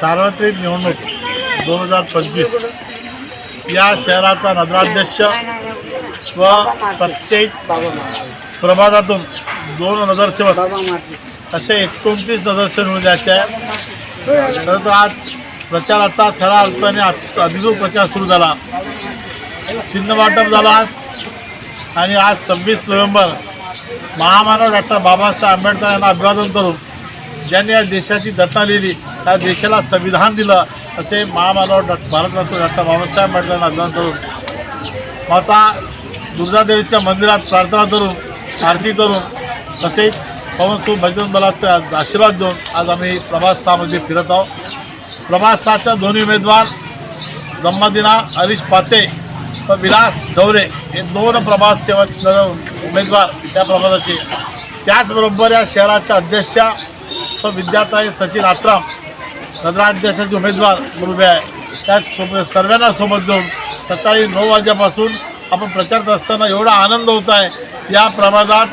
सार्वत्रिक निवडणूक दोन हजार पंचवीस या शहराचा नगराध्यक्ष व प्रत्येक प्रभागातून दोन नगरसेवक असे एकोणतीस नगरसेवक निवडून द्यायचे आहे तर आज प्रचाराचा खरा अर्थाने अधिकृत प्रचार सुरू झाला. चिन्ह वाटप झालं आज. आणि आज सव्वीस नोव्हेंबर महामानव डॉक्टर बाबासाहेब आंबेडकर यांना अभिवादन करून ज्यांनी या देशाची घटना लिहिली त्या देशाला संविधान दिलं असे महामानव डॉ भारतरत्न डॉक्टर बाबासाहेब आंबेडकरांना यांना करून माता दुर्गादेवीच्या मंदिरात प्रार्थना करून आरती करून तसेच पवनसू भजन दलाचा आशीर्वाद देऊन आज आम्ही प्रभास सहामध्ये फिरत आहोत. प्रभास सहाच्या दोन्ही उमेदवार जन्मदिना हरीश पाते व विलास ढवरे हे दोन प्रभास सेवा उमेदवार त्या प्रभासाचे त्याचबरोबर या शहराच्या अध्यक्षा व विद्याताई सचिन आत्राम नगराध्यक्षाचे उमेदवार म्हणून उभे आहे. त्यात सोबत सर्वांना सोबत घेऊन सकाळी नऊ वाजल्यापासून आपण प्रचार करत असताना एवढा आनंद होत आहे. या प्रमाणात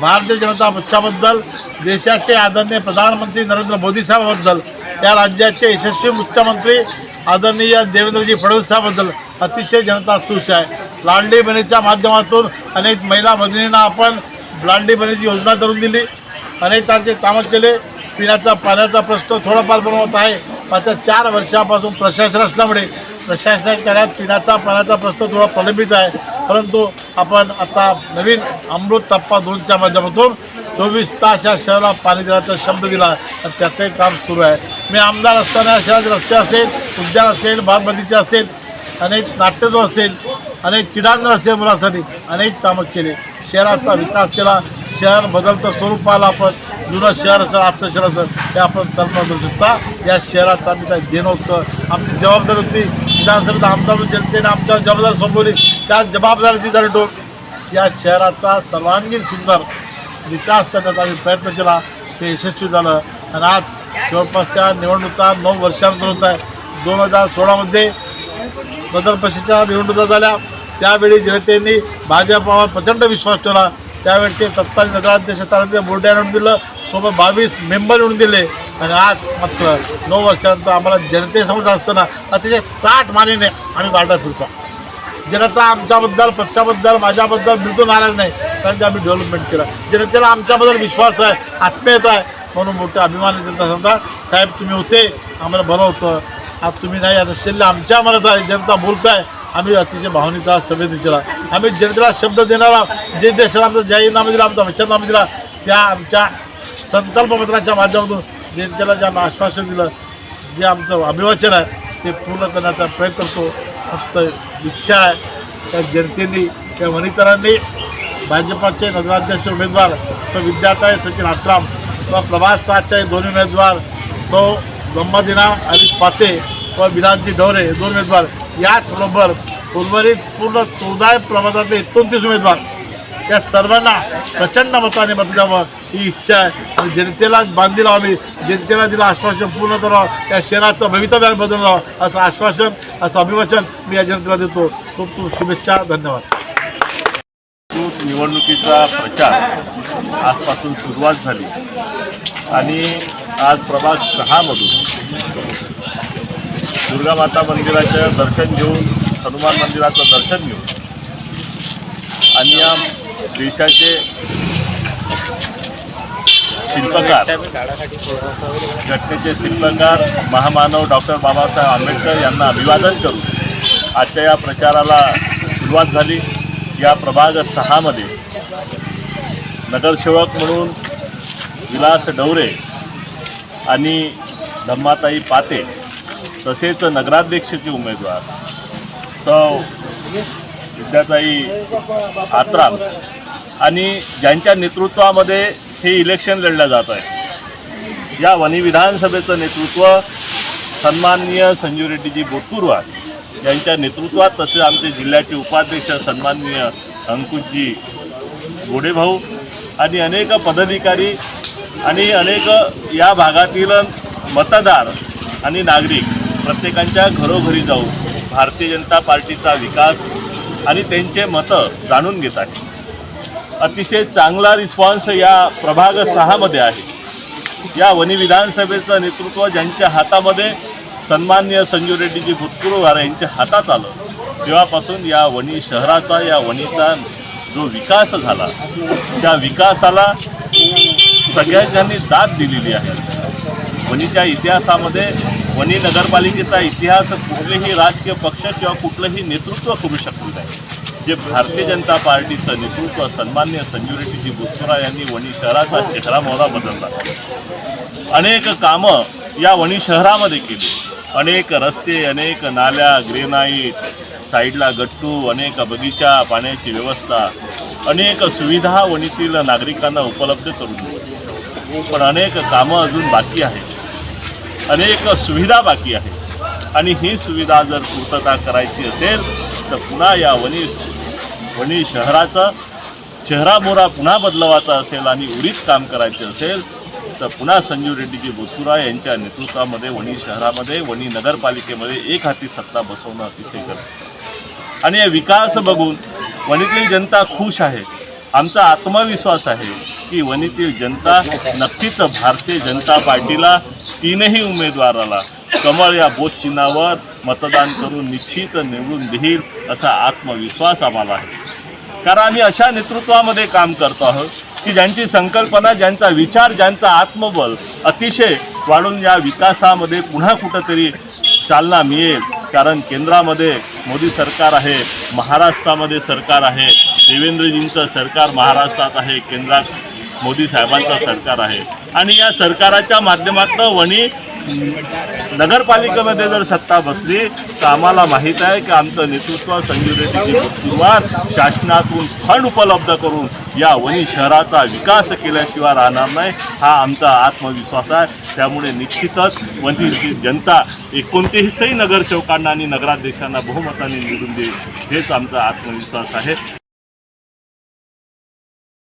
भारतीय जनता पक्षाबद्दल देशाचे आदरणीय प्रधानमंत्री नरेंद्र मोदी साहेबाबद्दल या राज्याचे यशस्वी मुख्यमंत्री आदरणीय देवेंद्रजी फडणवीस साहेबाबद्दल अतिशय जनता खुश आहे. लांडी बहिणीच्या माध्यमातून अनेक महिला भगिनींना आपण लांडी बहिणीची योजना करून दिली. अनेक त्यांचे कामं केले. पिण्याचा पाण्याचा प्रश्न थोडाफार बनवत आहे. मात्र चार वर्षापासून प्रशासन असल्यामुळे प्रशासनाकडे पिण्याचा पाण्याचा प्रश्न थोडा प्रलंबित आहे. परंतु आपण आता नवीन अमृत टप्पा दोनच्या माध्यमातून चोवीस तास या शहराला पाणी देण्याचा शब्द दिला. तर त्याचंही काम सुरू आहे. मी आमदार असताना या शहराचे रस्ते असतील उद्यान असतील बागमतीचे असतील असेल अनेक नाट्यगृह असेल अनेक क्रीडांगण असेल मुलांसाठी अनेक कामं केले. शहराचा विकास केला शहर बदलतं स्वरूप पाहिलं आपण. जुनं शहर असेल आजचं शहर असेल हे आपण कल्पना करू शकता. या शहराचं आम्ही काही देणं होतं. आमची जबाबदारी होती. विधानसभेत आमदार जनतेने आमच्या जबाबदारी सोपवली. त्या जबाबदारीची जरी टोक या शहराचा सर्वांगीण सुंदर विकास करण्याचा आम्ही प्रयत्न केला. ते यशस्वी झालं. आणि आज जवळपास त्या निवडणुका नऊ वर्षानंतर होत आहे दोन हजार सोळामध्ये नगर परिषदेच्या निवडणुका झाल्या. त्यावेळी जनतेने भाजपावर प्रचंड विश्वास ठेवला. त्यावेळी तत्कालीन नगराध्यक्ष तालुक्यात बोर्डे निवडून दिलं. सोबत बावीस मेंबर निवडून दिले. आणि आज मात्र नऊ वर्षानंतर आम्हाला जनतेसमोर असताना अतिशय ताट मानेने आम्ही वाटा फिरतो. जनता आमच्याबद्दल पक्षाबद्दल माझ्याबद्दल बिलकुल नाराज नाही. कारण की आम्ही डेव्हलपमेंट केलं. जनतेला आमच्याबद्दल विश्वास आहे आत्मीयता आहे. म्हणून मोठे अभिमान जनता सांगतात साहेब तुम्ही होते. आम्हाला बरं होतं. आज तुम्ही नाही आता शिल्ले आमच्या मनात आहे जनता बोलताय आम्ही अतिशय भावनिक आहात संवेदनशील आहात. आम्ही जनतेला शब्द देणारा जे देशाला आमचा जाहीरनामा दिला आमचा वचननामा दिला त्या आमच्या संकल्पपत्राच्या माध्यमातून जनतेला जे आम्ही आश्वासन दिलं जे आमचं अभिवाचन आहे ते पूर्ण करण्याचा प्रयत्न करतो. फक्त इच्छा आहे त्या जनतेने त्या वनितरांनी भाजपाचे नगराध्यक्ष उमेदवार सौ विद्याताई सचिन आत्राम किंवा प्रभास दोन्ही उमेदवार सौ ब्रह्मदिना आणि पाते व विधानजी ढवरे हे दोन उमेदवार याचबरोबर उर्वरित पूर्ण चौदा प्रमाणातले एकोणतीस उमेदवार या सर्वांना प्रचंड मताने मत द्यावं ही इच्छा आहे. आणि जनतेला बांधली लावावी जनतेला दिलं आश्वासन पूर्ण करावं. या शहराचं भवितव्य बदलावं असं आश्वासन असं अभिवाचन मी या जनतेला देतो. खूप खूप शुभेच्छा धन्यवाद. निवडणुकीचा प्रचार आजपासून सुरुवात झाली. आणि आज प्रभाग सहामधून दुर्गा माता मंदिराचं दर्शन घेऊन हनुमान मंदिराचं दर्शन घेऊन आणि या देशाचे शिल्पकार घटनेचे शिल्पकार महामानव डॉक्टर बाबासाहेब आंबेडकर यांना अभिवादन करून आजच्या या प्रचाराला सुरुवात झाली. या प्रभाग सहामध्ये नगरसेवक म्हणून विलास डवरे आणि धम्माताई पाते तसेच नगराध्यक्षाचे उमेदवार सौ विद्याताई आत्राम आणि ज्यांच्या नेतृत्वामध्ये हे इलेक्शन लढलं जात आहे या वनी विधानसभेचं नेतृत्व सन्माननीय संजीव रेड्डीजी बोटकुरवार यांच्या नेतृत्वात तसेच आमचे जिल्ह्याचे उपाध्यक्ष सन्माननीय अंकुशजी गोडेभाऊ आणि अनेक पदाधिकारी आणि अनेक या भागातील मतदार आणि नागरिक प्रत्येकांच्या घरोघरी जाऊन भारतीय जनता पार्टीचा विकास आणि त्यांचे मतं जाणून घेत आहे. अतिशय चांगला रिस्पॉन्स या प्रभाग सहामध्ये आहे. या वनी विधानसभेचं नेतृत्व ज्यांच्या हातामध्ये सन्मान्य संजू रेड्डीजी भूतपूर्व यांच्या हातात आलं तेव्हापासून या वणी शहराचा या वणीचा जो विकास झाला त्या विकासाला सगळ्यांनी दाद दिलेली आहे. वणीच्या इतिहासामध्ये वणी नगरपालिकेचा इतिहास कुठलेही राजकीय पक्ष किंवा कुठलंही नेतृत्व करू शकत नाही. जे भारतीय जनता पार्टीचं नेतृत्व सन्मान्य संजू रेड्डीजी यांनी वणी शहराचा चेहरा मोहरा बदलला. अनेक कामं या वणी शहरामध्ये केली. अनेक रस्ते अनेक नाल्या ग्रेनाईट साईडला गट्टू अनेक बगीचा पाण्याची व्यवस्था अनेक सुविधा वणीतील नागरिकांना उपलब्ध करून दिली. पण अनेक कामं अजून बाकी आहेत. अनेक सुविधा बाकी आहेत आणि ही सुविधा जर पूर्तता करायची असेल तर पुन्हा या वणी वणी शहराचा चेहरामोहरा पुन्हा बदलवायचा असेल आणि उरीत काम करायचे असेल तर पुन्हा संजीव रेड्डीजी बोथुरा यांच्या नेतृत्वामध्ये वणी शहरामध्ये वणी नगरपालिकेमध्ये एक हाती सत्ता बसवणं अतिशय गरजेचं. आणि या विकास बघून वणीतील जनता खुश आहे. आमचा आत्मविश्वास आहे. की वणीतील जनता नक्कीच भारतीय जनता पार्टीला तीनही उमेदवाराला कमळ या बोध चिन्हावर मतदान करून निश्चित निवडून देईल असा आत्मविश्वास आम्हाला आहे. कारण आम्ही अशा नेतृत्वामध्ये काम करतो आहोत की ज्यांची संकल्पना ज्यांचा विचार ज्यांचा आत्मबल अतिशय वाढून या विकासामध्ये पुन्हा कुठंतरी चालना मिळेल. कारण केंद्रामध्ये मोदी सरकार आहे महाराष्ट्रामध्ये सरकार आहे देवेंद्रजींचं सरकार महाराष्ट्रात आहे केंद्रात मोदी साहेबांचं सरकार आहे. आणि या सरकाराच्या माध्यमातून वणी नगरपालिकेमध्ये जर सत्ता बसली तर आम्हाला माहीत आहे की आमचं नेतृत्व संजीव रेड्डीची सुरुवात शासनातून फंड उपलब्ध करून या वणी शहराचा विकास केल्याशिवाय राहणार नाही हा आमचा आत्मविश्वास आहे. त्यामुळे निश्चितच वणीची जनता एकोणतीसही नगरसेवकांना आणि नगराध्यक्षांना बहुमताने निवडून देईल हेच आमचा आत्मविश्वास आहे.